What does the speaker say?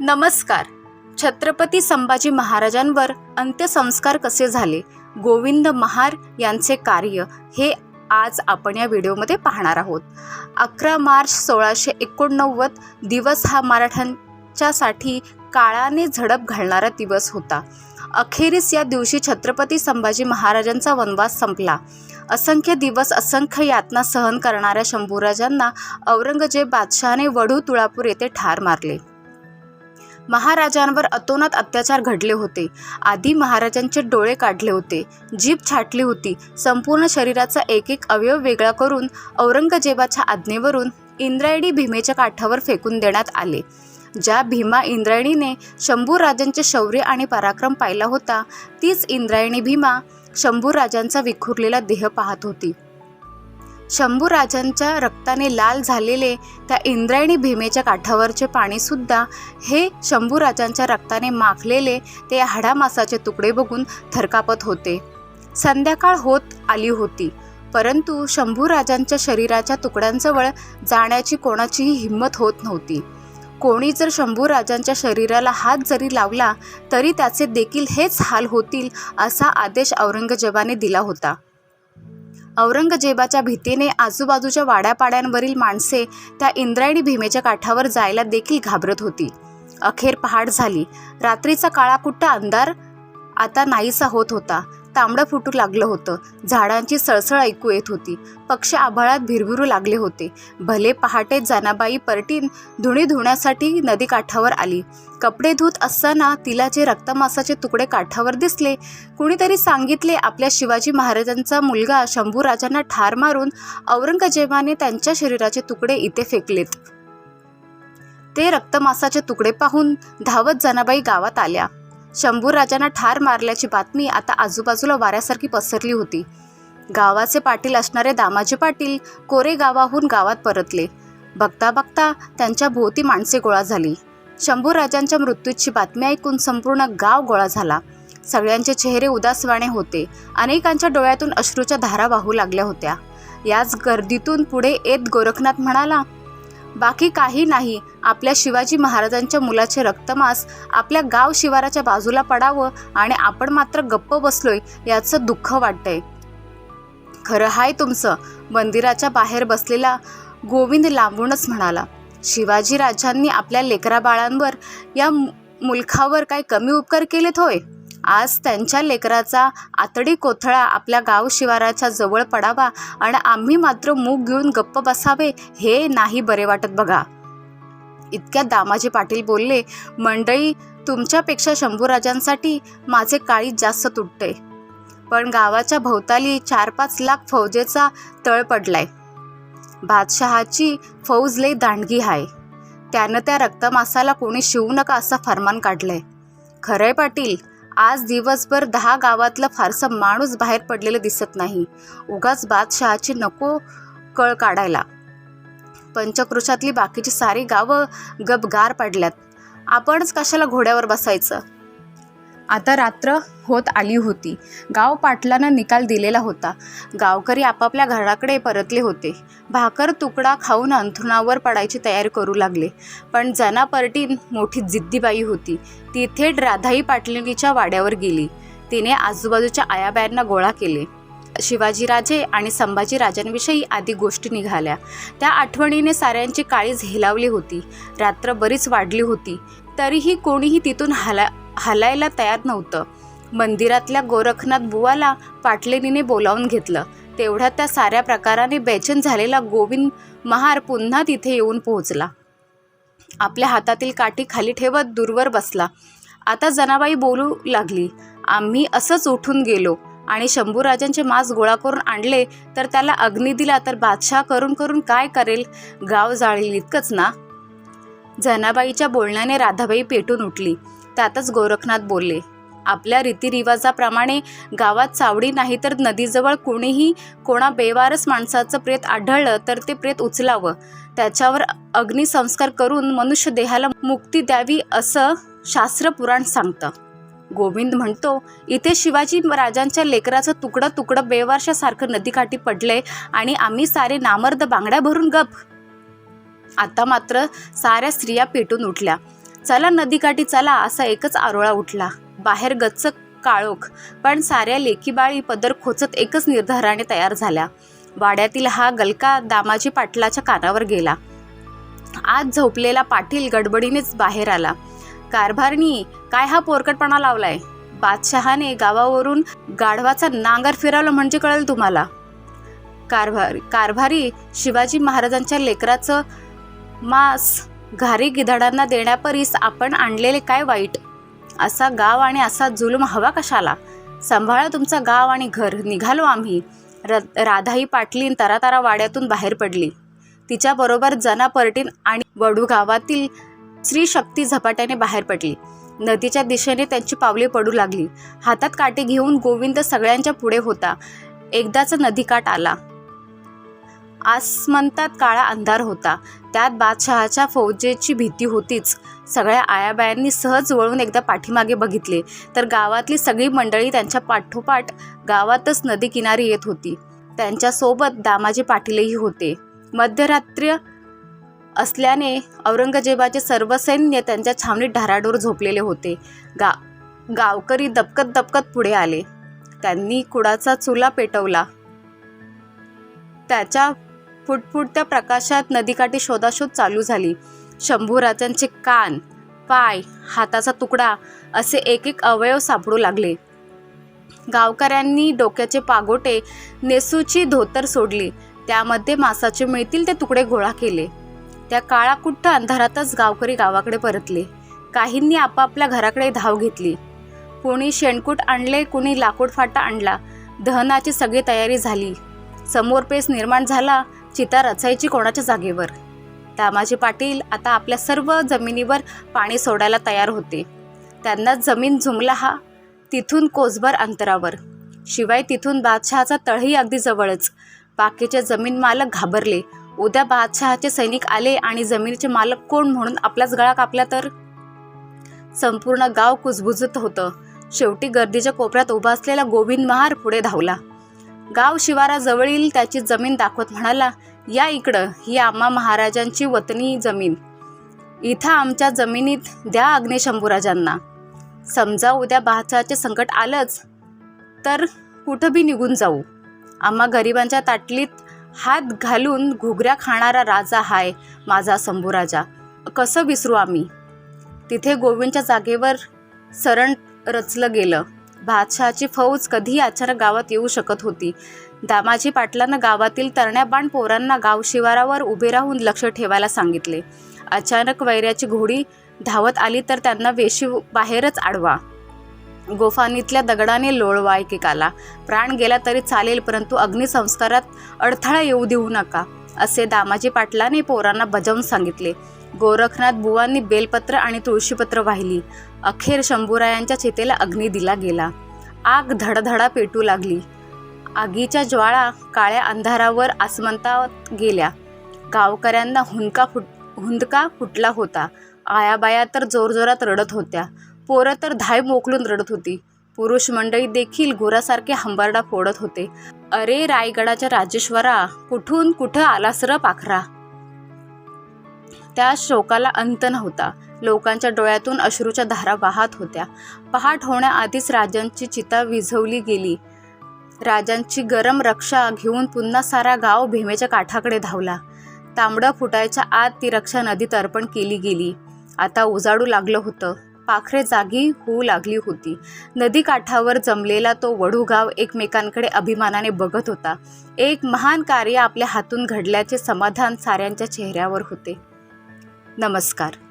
नमस्कार. छत्रपती संभाजी महाराजांवर अंत्यसंस्कार कसे झाले? गोविंद महार यांचे कार्य हे आज आपण या व्हिडिओमध्ये पाहणार आहोत. अकरा मार्च सोळाशे एकोणनव्वद दिवस हा मराठ्यांच्यासाठी काळाने झडप घालणारा दिवस होता. अखेरीस या दिवशी छत्रपती संभाजी महाराजांचा वनवास संपला. असंख्य दिवस असंख्य यातना सहन करणाऱ्या शंभूराजांना औरंगजेब बादशहाने वढू तुळापूर येथे ठार मारले. महाराजांवर अतोनात अत्याचार घडले होते. आधी महाराजांचे डोळे काढले होते. जीभ छाटली होती. संपूर्ण शरीराचा एक एक अवयव वेगळा करून औरंगजेबाच्या आज्ञेवरून इंद्रायणी भीमेच्या काठावर फेकून देण्यात आले. ज्या भीमा इंद्रायणीने शंभूराजांचे शौर्य आणि पराक्रम पाहिला होता तीच इंद्रायणी भीमा शंभूराजांचा विखुरलेला देह पाहत होती. शंभूराजांच्या रक्ताने लाल झालेले त्या इंद्रायणी भीमेच्या काठावरचे पाणीसुद्धा हे शंभूराजांच्या रक्ताने माखलेले ते हाडामासाचे तुकडे बघून थरकापत होते. संध्याकाळ होत आली होती. परंतु शंभूराजांच्या शरीराच्या तुकड्यांजवळ जाण्याची कोणाचीही हिंमत होत नव्हती. कोणी जर शंभूराजांच्या शरीराला हात जरी लावला तरी त्याचे देखील हेच हाल होतील असा आदेश औरंगजेबाने दिला होता. औरंगजेबाच्या भीतीने आजूबाजूच्या वाड्यापाड्यांवरील माणसे त्या इंद्रायणी भीमेच्या काठावर जायला देखील घाबरत होती. अखेर पहाट झाली. रात्रीचा काळाकुट्टा अंधार आता नाहीसा होत होता. तांबडं फुटू लागलं होतं. झाडांची सळसळ ऐकू येत होती. पक्षी आभाळात भिरभिरू लागले होते. भले पहाटे जानाबाई परटीन धुणी धुण्यासाठी नदी काठावर आली. कपडे धुत असताना तिला जे रक्तमासाचे तुकडे काठावर दिसले. कुणीतरी सांगितले आपल्या शिवाजी महाराजांचा मुलगा शंभूराजांना ठार मारून औरंगजेबाने त्यांच्या शरीराचे तुकडे इथे फेकलेत. ते रक्तमासाचे तुकडे पाहून धावत जनाबाई गावात आल्या. शंभूराजांना ठार मारल्याची बातमी आता आजूबाजूला वाऱ्यासारखी पसरली होती. गावाचे पाटील असणारे दामाजी पाटील कोरे गावाहून गावात परतले. बघता बघता त्यांच्या भोवती माणसे गोळा झाली. शंभूराजांच्या मृत्यूची बातमी ऐकून संपूर्ण गाव गोळा झाला. सगळ्यांचे चेहरे उदासवाणे होते. अनेकांच्या डोळ्यातून अश्रूच्या धारा वाहू लागल्या होत्या. याच गर्दीतून पुढे येत गोरखनाथ म्हणाला बाकी काही नाही. आपल्या शिवाजी महाराजांच्या मुलाचे रक्तमास आपल्या गाव शिवाराच्या बाजूला पडावं आणि आपण मात्र गप्प बसलोय याचं दुःख वाटतंय. खरं हाय तुमचं. मंदिराच्या बाहेर बसलेला गोविंद लांबूनच म्हणाला शिवाजी राजांनी आपल्या लेकराबाळांवर या मुलखावर काय कमी उपकार केलेत होय? आज त्यांच्या लेकराचा आतडी कोथळा आपल्या गाव शिवाराच्या जवळ पडावा आणि आम्ही मात्र मूग घेऊन गप्प बसावे हे नाही बरे वाटत बघा. इतक्या दामाजी पाटील बोलले मंडळी तुमच्यापेक्षा शंभूराजांसाठी माझे काळी जास्त तुटते. पण गावाच्या भोवताली चार पाच लाख फौजेचा तळ पडलाय. बादशहाची फौज लई दांडगी आहे त्यानं त्या रक्तमासाला कोणी शिवू नका असं फरमान काढलंय. खरंय पाटील आज दिवसभर दहा गावातला फारसा माणूस बाहेर पडलेलं दिसत नाही. उगाच बादशहाची नको कळ काढायला. पंचक्रोशातली बाकीची सारी गावं गबगार पडल्यात. आपणच कशाला घोड्यावर बसायचं? आता रात्र होत आली होती. गाव पाटलानं निकाल दिलेला होता. गावकरी आपापल्या घराकडे परतले होते. भाकर तुकडा खाऊन अंथरुणावर पडायची तयारी करू लागले. पण जनापर्टी मोठी जिद्दीबाई होती. ती थेट राधाई पाटलिनीच्या वाड्यावर गेली. तिने आजूबाजूच्या आयाबायांना गोळा केले. शिवाजीराजे आणि संभाजीराजांविषयी आधी गोष्टी निघाल्या. त्या आठवणीने साऱ्यांची काळीज हेलावली होती. रात्र बरीच वाढली होती. तरीही कोणीही तिथून हला हलायला तयार नव्हतं. मंदिरातल्या गोरखनाथ बुवाला पाटलेनीने बोलावून घेतलं. तेवढ्या त्या साऱ्या प्रकाराने बेचैन झालेला गोविंद महार पुन्हा तिथे येऊन पोहोचला. आपल्या हातातील काठी खाली ठेवत दूरवर बसला. आता जनाबाई बोलू लागली आम्ही असंच उठून गेलो आणि शंभूराजांचे मांस गोळा करून आणले तर त्याला अग्नी दिला तर बादशाह करून करून काय करेल? गाव जाळील इतकंच ना? जनाबाईच्या बोलण्याने राधाबाई पेटून उठली. त्यातच गोरखनाथ बोलले आपल्या रीतिरिवाजाप्रमाणे गावात सावडी नाही तर नदीजवळ कोणीही कोणा बेवारस माणसाचं प्रेत आढळलं तर ते प्रेत उचलावं. त्याच्यावर अग्निसंस्कार करून मनुष्य देहाला मुक्ती द्यावी असं शास्त्र पुराण सांगतं. गोविंद म्हणतो इथे शिवाजी राजांच्या लेकराचं तुकडं तुकडं बेवारशासारखं नदीकाठी पडले आणि आम्ही सारे नामर्द बांगड्या भरून गप. आता मात्र साऱ्या स्त्रिया पेटून उठल्या. चला नदीकाठी चला असा एकच आरोळा उठला. बाहेर गच्च काळोख पण साऱ्या लेकीबाळी पदर खोचत एकच निर्धाराने तयार झाल्या. वाड्यातील हा गलका दामाजी पाटलाच्या कानावर गेला. आज झोपलेला पाटील गडबडीनेच बाहेर आला. कारभारनी काय हा पोरकटपणा लावलाय? बादशहाने गावावरून गाढवाचा नांगर फिरवला म्हणजे कळेल तुम्हाला. कारभारी कारभारी शिवाजी महाराजांच्या लेकराचं मांस घारी गिधाडांना देण्यापरीस आपण आणलेले काय वाईट? असा गाव आणि असा जुलूम हवा कशाला? सांभाळा तुमचा गाव आणि घर निघालो आम्ही. र राधाई पाटलीन तरातारा वाड्यातून बाहेर पडली. तिच्याबरोबर जना पर्टीन आणि वडू गावातील स्त्री शक्ती झपाट्याने बाहेर पडली. नदीच्या दिशेने त्यांची पावले पडू लागली. हातात काटे घेऊन गोविंद सगळ्यांच्या पुढे होता. एकदाच नदीकाठ आला. आसमंतात काळा अंधार होता. त्यात बादशहाच्या फौजेची भीती होतीच. सगळ्या आयाबायांनी सहज वळून एकदा पाठीमागे बघितले. तर गावातली सगळी मंडळी त्यांच्या पाठोपाठ गावातच नदी किनारी येत होती. त्यांच्यासोबत दामाजी पाटीलही होते. मध्यरात्री असल्याने औरंगजेबाचे सर्व सैन्य त्यांच्या छावणीत ढाराडोर झोपलेले होते. गा गावकरी दबकत दबकत पुढे आले. त्यांनी कुडाचा चुला पेटवला. त्याच्या फुटफुटत्या प्रकाशात नदीकाठी शोधाशोध चालू झाली. शंभूराजांचे कान पाय हाताचा तुकडा असे एक एक अवयव सापडू लागले. गावकऱ्यांनी डोक्याचे पागोटे नेसूची धोतर सोडली. त्यामध्ये मासाचे मिळतील ते तुकडे गोळा केले. त्या काळाकुट्ट अंधारातच गावकरी गावाकडे परतले. काहींनी आपापल्या घराकडे धाव घेतली. कोणी शेणकूट आणले कोणी लाकूड फाटा आणला. दहनाची सगळी तयारी झाली. समोर पेस निर्माण झाला चिता रचायची कोणाच्या जागेवर? दामाजी पाटील आता आपल्या सर्व जमिनीवर पाणी सोडायला तयार होते. त्यांना जमीन झुमला हा तिथून कोसभर अंतरावर. शिवाय तिथून बादशहाचा तळही अगदी जवळच. बाकीचे जमीन मालक घाबरले. उद्या बादशहाचे सैनिक आले आणि जमिनीचे मालक कोण म्हणून आपलाच गळा कापला तर? संपूर्ण गाव कुजबुजत होतं. शेवटी गर्दीच्या कोपऱ्यात उभा असलेला गोविंद महार पुढे धावला. गाव शिवाराजवळील त्याची जमीन दाखवत म्हणाला या इकडं ही आम्हा महाराजांची वतनी जमीन. इथं आमच्या जमिनीत द्या अग्निशंभूराजांना. समजा उद्या बाचाचे संकट आलंच तर कुठं बी निघून जाऊ. आम्हा गरिबांच्या ताटलीत हात घालून घुगऱ्या खाणारा राजा हाय माझा शंभूराजा. कसं विसरू आम्ही? तिथे गोविंदच्या जागेवर सरण रचलं गेलं. बादशहाची फौज कधीही अचानक गावात येऊ शकत होती. दामाजी पाटलांना गावातील तरण्याबाण पोरांना गाव शिवारावर उभे राहून लक्ष ठेवायला सांगितले. अचानक वैऱ्याची घोडी धावत आली तर त्यांना वेशी बाहेरच आडवा. गोफानीतल्या दगडाने लोळवा एकेकाला. प्राण गेला तरी चालेल परंतु अग्निसंस्कारात अडथळा येऊ देऊ नका असे दामाजी पाटलाने पोरांना बजावून सांगितले. गोरखनाथ बुवांनी बेलपत्र आणि तुळशीपत्र वाहिली. अखेर शंभूरायांच्या चितेला अग्नी दिला गेला. आग धडधडा पेटू लागली. आगीच्या ज्वाळा काळ्या अंधारावर आसमंतात गेल्या. गावकऱ्यांना हुंदका फुट हुंदका फुटला होता. आयाबाया तर जोरजोरात रडत होत्या. पोरं तर धाय मोकलून रडत होती. पुरुष मंडळी देखील घोरासारखे हंबरडा फोडत होते. अरे रायगडाच्या राजेश्वरा कुठून कुठं आलास र पाखरा? त्या शोकाला अंत नव्हता. लोकांच्या डोळ्यातून अश्रूच्या धारा वाहत होत्या. पहाट होण्याआधीच राजांची चिता विझवली गेली. राजांची गरम रक्षा घेऊन पुन्हा सारा गाव भीमेच्या काठाकडे धावला. तांबडं फुटायच्या आत ती रक्षा नदीत अर्पण केली गेली. आता उजाडू लागलं होतं. पाखरे जागी होऊ लागली होती. नदी काठावर जमलेला तो वडूगाव एकमेकांकडे अभिमानाने बघत होता. एक महान कार्य आपल्या हातून घडल्याचे समाधान साऱ्यांच्या चेहऱ्यावर होते. नमस्कार.